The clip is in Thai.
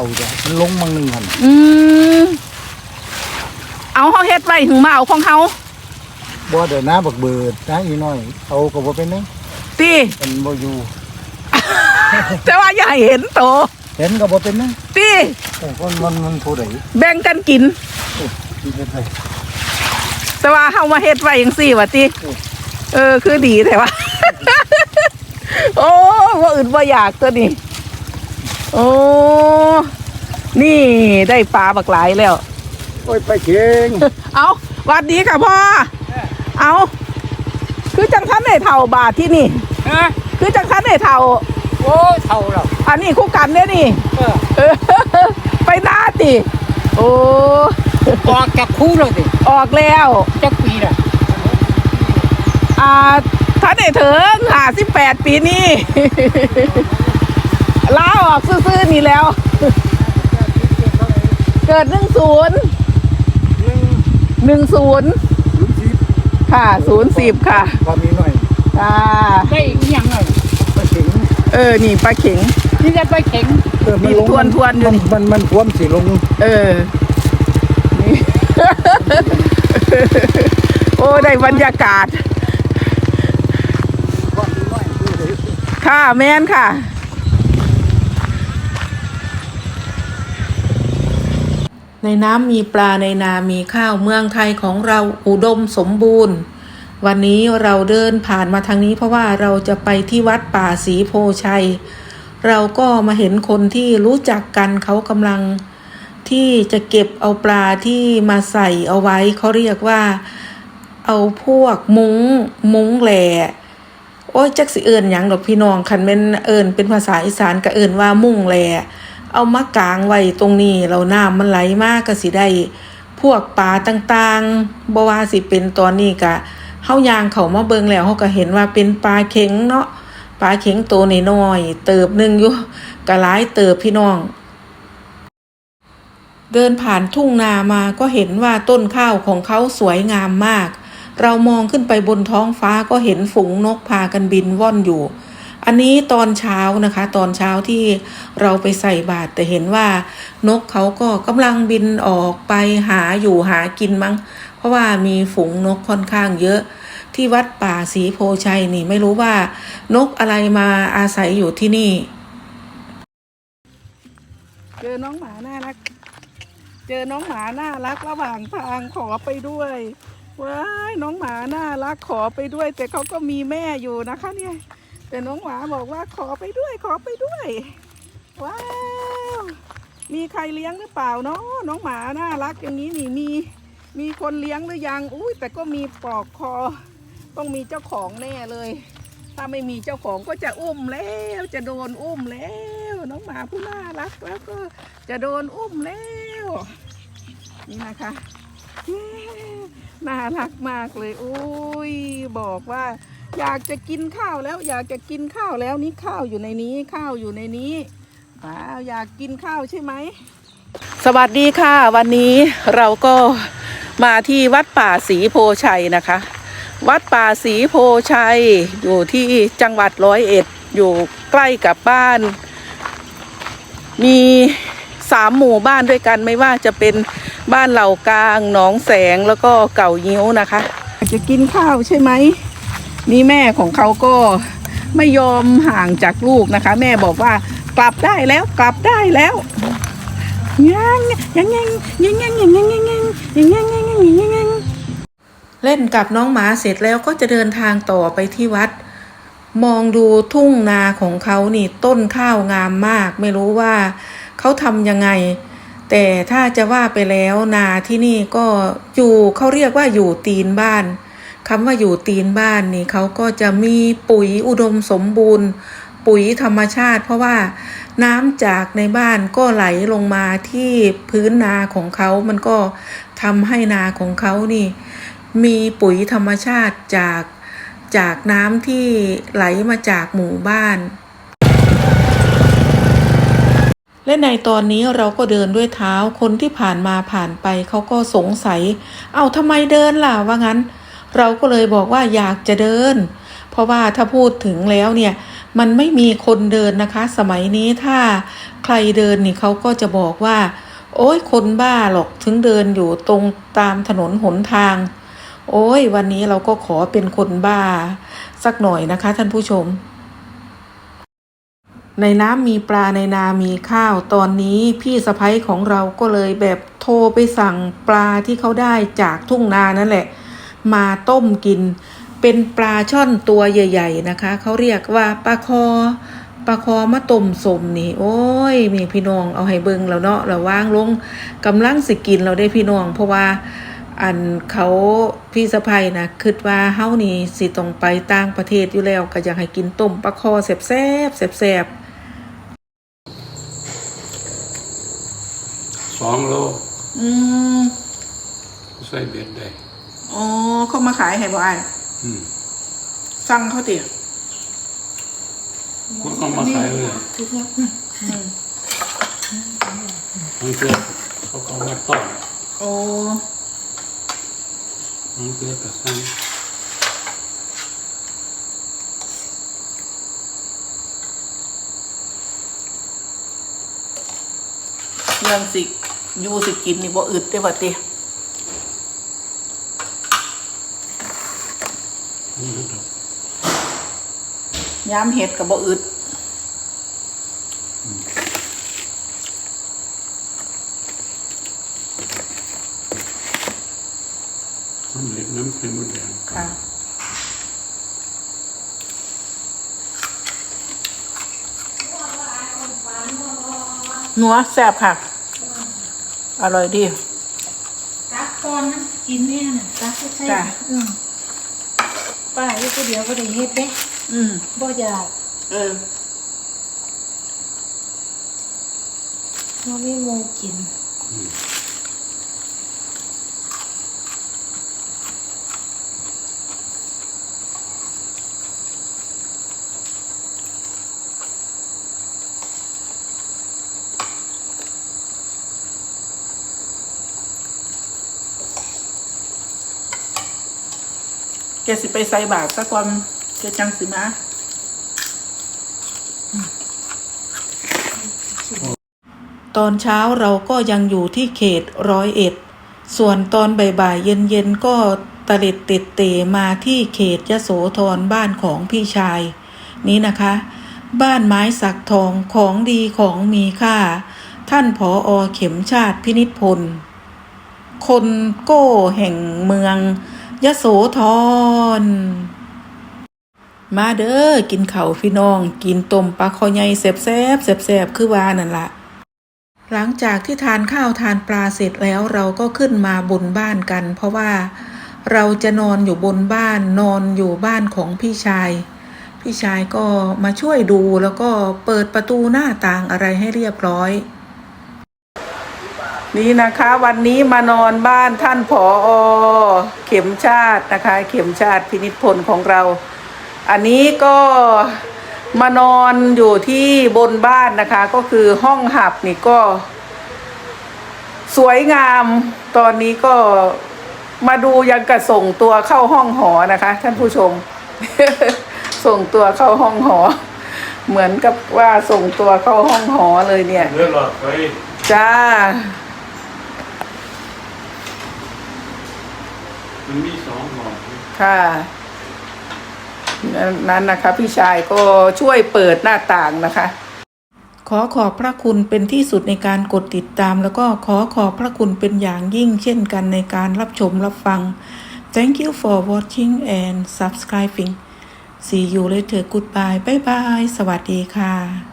เอาจ้ะมันลงมังหนึ่งหันอืมเอาเฮาเฮ็ดไว้ถึงมาเอาของเฮาบ่เดี๋ยวน้าบักเบิดน้าอีน้อย เอาก็บ่เป็นหยังติมันบ่อยู่ แต่ว่าอย่าให้เห็นโตเห็นก็บ่เป็นหยังติโอ้คนมันมันผู้ใดแบ่งกันกินโอ้กินได้แต่ว่าเฮามาเฮ็ดไว้จังซี่ว่าติอืมเออ คือดีแต่ว่า โอ้ว่าอื่นว่าอยากตัวนี้ โอ้นี่ได้ปลาบักหลายแล้ว โอ้ยไปเก่งเอาหวัดดีค่ะพ่อเอาคือจังคันได้เท่าบาทที่นี่ฮะคือจังคันได้เท่าโอ้เท่าแล้วอันนี้คู่กันเนี่ยนี่เออเออไปหน้าติโอ้ออกจากคู่แล้วสิออกแล้วจักปีละอ่าท่านได้ถึงห้าสิบแปดปีนี่ ลาออกซื่อๆนี่แล้ว เกิดหนึ่งศูนย์หนึ่งศูนย์ค่ะศูนย์สิบค่ะความมีหน่อยอ่าได้อีกอย่างเลยไปเก่งเออนี่ปลาเข็งนี่จะไปแข็งเออมันลงทวนทวนอยู่มันมันมันท่วมสิลง เออนี่โอ้ได้บรรยากาศความมีน้อยผู้ใดค่ะแม่นค่ะ ในน้ำมีปลาในนามีข้าวเมืองไทยของเราอุดมสมบูรณ์ วันนี้เราเดินผ่านมาทางนี้เพราะว่าเราจะไปที่วัดป่าศรีโพชัย เราก็มาเห็นคนที่รู้จักกันเขากำลังที่จะเก็บเอาปลาที่มาใส่เอาไว้เขาเรียกว่า เอาพวกมุง้งมุ้งแหล่โอ้ยจักสิเอิญหยังดอกพี่น้องคันแม่นเอิญเป็นภาษาอีสานก็เอิญว่ามุ่งแหล่ เอามากางไว้ตรงนี้เราน้ำมันไหลมากก็สิได้ พวกปลาต่างๆบ่ว่าสิเป็นตอนนี้ก็เฮายางเขามาเบิงแล้วเฮาก็เห็นว่าเป็นปลาเข็งเนาะปลาเข็งตัวน้อยเติบหนึงอยู่ก็หลายเติบพี่น้อง เดินผ่านทุ่งนามาก็เห็นว่าต้นข้าวของเขาสวยงามมาก เรามองขึ้นไปบนท้องฟ้าก็เห็นฝูงนกพากันบินว่อนอยู่ อันนี้ตอนเช้านะคะ ตอนเช้าที่เราไปใส่บาตรแต่เห็นว่านกเขาก็กำลังบินออกไปหาอยู่หากินมั้ง เพราะว่ามีฝูงนกค่อนข้างเยอะ ที่วัดป่าศรีโพชัยนี่ไม่รู้ว่านกอะไรมาอาศัยอยู่ที่นี่ เจอน้องหมาน่ารัก เจอน้องหมาน่ารักระหว่างทางขอไปด้วยว้ายน้องหมาน่ารักขอไปด้วย แต่เขาก็มีแม่อยู่นะคะเนี่ย แต่น้องหมาบอกว่าขอไปด้วยขอไปด้วย ว้าว มีใครเลี้ยงหรือเปล่าเนาะน้องหมาน่ารักอย่างนี้นี่มี มีคนเลี้ยงหรือยังอุ้ยแต่ก็มีปลอกคอ ต้องมีเจ้าของแน่เลย ถ้าไม่มีเจ้าของก็จะอุ้มแล้วจะโดนอุ้มแล้ว น้องหมาผู้น่ารักแล้วก็จะโดนอุ้มแล้วนี่นะคะน่ารักมากเลยอุ้ยบอกว่า อยากจะกินข้าวแล้ว อยากจะกินข้าวแล้วนี่ข้าวอยู่ในนี้ข้าวอยู่ในนี้ว้าวอยากกินข้าวใช่ไหมสวัสดีค่ะ วันนี้เราก็มาที่วัดป่าศรีโพชัยนะคะ วัดป่าศรีโพชัย อยู่ที่จังหวัดร้อยเอ็ดอยู่ใกล้กับบ้าน มีสามหมู่บ้านด้วยกันไม่ว่าจะเป็นบ้านเหล่ากลางหนองแสงแล้วก็เก่ายิ้วนะคะ จะกินข้าวใช่ไหม นี่แม่ของเขาก็ไม่ยอมห่างจากลูกนะคะ แม่บอกว่ากลับได้แล้วกลับได้แล้วยังยังยังยังยังยังยังยังยังยังยังยังยังยังยังเล่นกับน้องหมาเสร็จแล้วก็จะเดินทางต่อไปที่วัด มองดูทุ่งนาของเขานี่ต้นข้าวงามมาก ไม่รู้ว่าเขาทำยังไง แต่ถ้าจะว่าไปแล้วนาที่นี่ก็อยู่เขาเรียกว่าอยู่ตีนบ้าน คำว่าอยู่ตีนบ้านนี่เขาก็จะมีปุ๋ยอุดมสมบูรณ์ ปุ๋ยธรรมชาติ เพราะว่าน้ำจากในบ้านก็ไหลลงมาที่พื้นนาของเขามันก็ทำให้นาของเขานี่ มีปุ๋ยธรรมชาติจากจากน้ำที่ไหลมาจากหมู่บ้าน และในตอนนี้เราก็เดินด้วยเท้าคนที่ผ่านมาผ่านไปเขาก็สงสัย เอาทำไมเดินล่ะว่างั้น เราก็เลยบอกว่าอยากจะเดิน เพราะว่าถ้าพูดถึงแล้วเนี่ยมันไม่มีคนเดินนะคะ สมัยนี้ถ้าใครเดินนี่เขาก็จะบอกว่า โอ้ยคนบ้าหรอกถึงเดินอยู่ตรงตามถนนหนทาง โอ้ยวันนี้เราก็ขอเป็นคนบ้า สักหน่อยนะคะ ท่านผู้ชม ในน้ำมีปลาในนามีข้าวตอนนี้พี่สะพ้ยของเราก็เลยแบบโทรไปสั่งปลาที่เขาได้จากทุ่งนานั่นแหละ มาต้มกิน เป็นปลาช่อนตัวใหญ่ ๆ นะคะเขาเรียกว่าปลาคอปลาคอมะต้มสมนี่ โอ้ย มีพี่น้องเอาให้เบิ่งแล้วเนาะเราวางลงกำลังสิกินเราได้พี่น้อง เพราะว่าอันเขาพี่สะพ้ยนะคิดว่าเฮานี่สิต้องไปต่างประเทศอยู่แล้วก็อยากให้กินต้มปลาคอแซ่บๆแซ่บๆสองโลอืมใส่เบ็ดได้ อ๋อเขามาขายให้บ่อ้ายอืมสั่งเขาติมันก็มาขายเลยอืมมันเพื่อเขาก็มาต้อนโอ้มันเพื่อกระสังเรื่องสิอยู่สิกินนี่บ่อึดได้อว่าติ มันดอก ยามเฮ็ดก็บ่อึดมันเล็ดน้ำเค็มมันแดงค่ะนัวแซ่บค่ะ อร่อยดีตักตอนนั้นกินแน่น่ะตักใช่จ้ะอืม ป้าอยู่คนเดียวก็ได้เฮ็ดเด้อืมบ่อยากเออบ่มีหมูกิน กสิไปใส่บาตรสักวันแกจังสิมาตอนเช้าเราก็ยังอยู่ที่เขตร้อยเอ็ด ส่วนตอนบ่ายๆเย็นๆก็ตะเล็ดต็ดเตมาที่เขตยโสธรบ้านของพี่ชาย นี้นะคะ บ้านไม้สักทองของดีของมีค่า ท่านผออเข็มชาติพินิจพล คนโก้แห่งเมือง ยโสธร มาเด้อกินเข้าพี่น้อง กินต้มปลาคอใหญ่แซ่บแซ่บแซ่บคือว่านั่นละหลังจากที่ทานข้าวทานปลาเสร็จแล้วเราก็ขึ้นมาบนบ้านกัน เพราะว่าเราจะนอนอยู่บนบ้านนอนอยู่บ้านของพี่ชาย พี่ชายก็มาช่วยดูแล้วก็เปิดประตูหน้าต่างอะไรให้เรียบร้อย นี่นะคะวันนี้มานอนบ้านท่านผออเข็มชาตินะคะ เข็มชาติพินิจพลของเรา อันนี้ก็มานอนอยู่ที่บนบ้านนะคะ ก็คือห้องหับนี่ก็ สวยงามตอนนี้ก็มาดูยังกระส่งตัวเข้าห้องหอนะคะ ท่านผู้ชม ส่งตัวเข้าห้องหอ เหมือนกับว่าส่งตัวเข้าห้องหอเลยเนี่ย เลือดหลอดไฟจ้า มันมีสองหลอดค่ะนั้นนะคะ พี่ชายก็ช่วยเปิดหน้าต่างนะคะ ขอขอบพระคุณเป็นที่สุดในการกดติดตาม แล้วก็ขอขอบพระคุณเป็นอย่างยิ่งเช่นกันในการรับชมรับฟัง Thank you for watching and subscribing See you later goodbye บ๊ายบายสวัสดีค่ะ